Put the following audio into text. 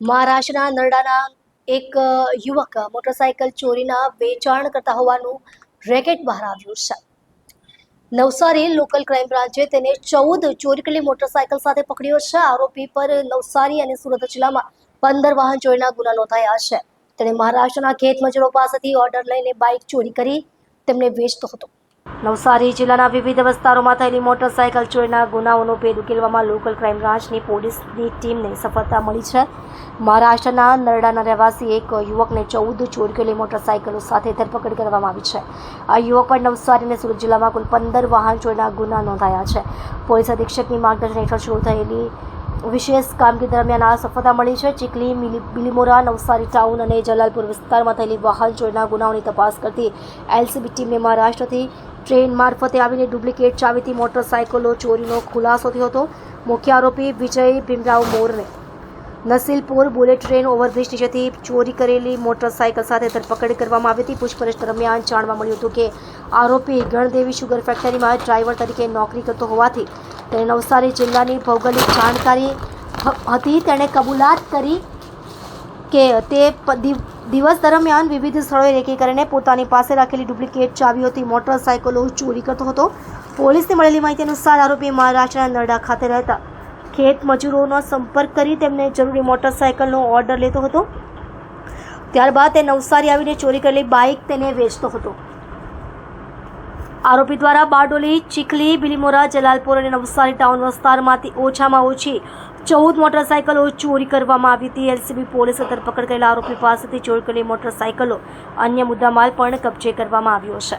મહારાષ્ટ્રના નરડાના એક યુવક મોટરસાયકલ ચોરીના વેચાણ કરતા હોવાનું રેકેટ બહાર આવ્યું છે. નવસારી લોકલ ક્રાઇમ બ્રાન્ચે તેને ચૌદ ચોરી કરેલી મોટરસાયકલ સાથે પકડ્યો છે. આરોપી પર નવસારી અને સુરત જિલ્લામાં પંદર વાહન ચોરીના ગુના નોંધાયા છે. તેણે મહારાષ્ટ્રના ખેત મજૂરો પાસેથી ઓર્ડર લઈને બાઇક ચોરી કરી તેમને વેચતો હતો. નવસારી જિલ્લાના વિવિધ વિસ્તારોમાં થયેલી મોટરસાયકલ ચોરીના ગુનાઓનો ભેદ ઉકેલવામાં લોકલ ક્રાઇમ બ્રાન્ચની પોલીસની ટીમને સફળતા મળી છે. મહારાષ્ટ્રના નરડાના રહેવાસી એક યુવકને ચૌદ ચોરી કરેલી મોટરસાયકલો સાથે ધરપકડ કરવામાં આવી છે. આ યુવક પર નવસારી અને સુરત જિલ્લામાં કુલ પંદર વાહન ચોરીના ગુના નોંધાયા છે. પોલીસ અધિક્ષકની માર્ગદર્શન હેઠળ શરૂ થયેલી વિશેષ કામગીરી દરમિયાન આ સફળતા મળી છે. ચીખલી બિલીમોરા, નવસારી ટાઉન અને જલાલપુર વિસ્તારમાં થયેલી વાહન ચોરીના ગુનાઓની તપાસ કરતી એલસીબી ટીમને મહારાષ્ટ્રથી ટ્રેન મારફતે આવીને ડુપ્લિકેટ ચાવીથી મોટરસાયકલો ચોરીનો ખુલાસો થયો હતો. મુખ્ય આરોપી વિજય ભીમરાવ મોરને. નસીલપુર બુલેટ ટ્રેન ઓવરબ્રિજ નીચેથી ચોરી કરેલી મોટરસાયકલ સાથે ધરપકડ કરવામાં આવી હતી. પૂછપરછ દરમિયાન જાણવા મળ્યું હતું કે આરોપી ગણદેવી શુગર ફેક્ટરીમાં ડ્રાઈવર તરીકે નોકરી કરતો હોવાથી તેને નવસારી જિલ્લાની ભૌગોલિક જાણકારી હતી. તેણે કબૂલાત કરી કે તે દિવસ દરમિયાન વિવિધ સ્થળોએ રેકી કરીને પોતાની પાસે રાખેલી ડુપ્લિકેટ ચાવીઓથી મોટરસાયકલો ચોરી કરતો હતો. પોલીસને મળેલી માહિતી અનુસાર આરોપી મહારાષ્ટ્રના નરડા ખાતે રહેતા. ખેત મજૂરોનો સંપર્ક કરી તેમને જરૂરી મોટરસાયકલનો ઓર્ડર લેતો હતો. ત્યારબાદ તે નવસારી આવીને ચોરી કરેલી બાઇક તેને વેચતો હતો. આરોપી દ્વારા બારડોલી, ચીખલી બિલીમોરા જલાલપુર અને નવસારી ટાઉન વિસ્તારમાંથી ઓછામાં ઓછી ચૌદ મોટરસાયકલો ચોરી કરવામાં આવી હતી. એલસીબી પોલીસે ધરપકડ કરેલા આરોપી પાસેથી ચોરી કરેલી મોટરસાયકલો અન્ય મુદ્દામાલ પણ કબજે કરવામાં આવ્યો છે.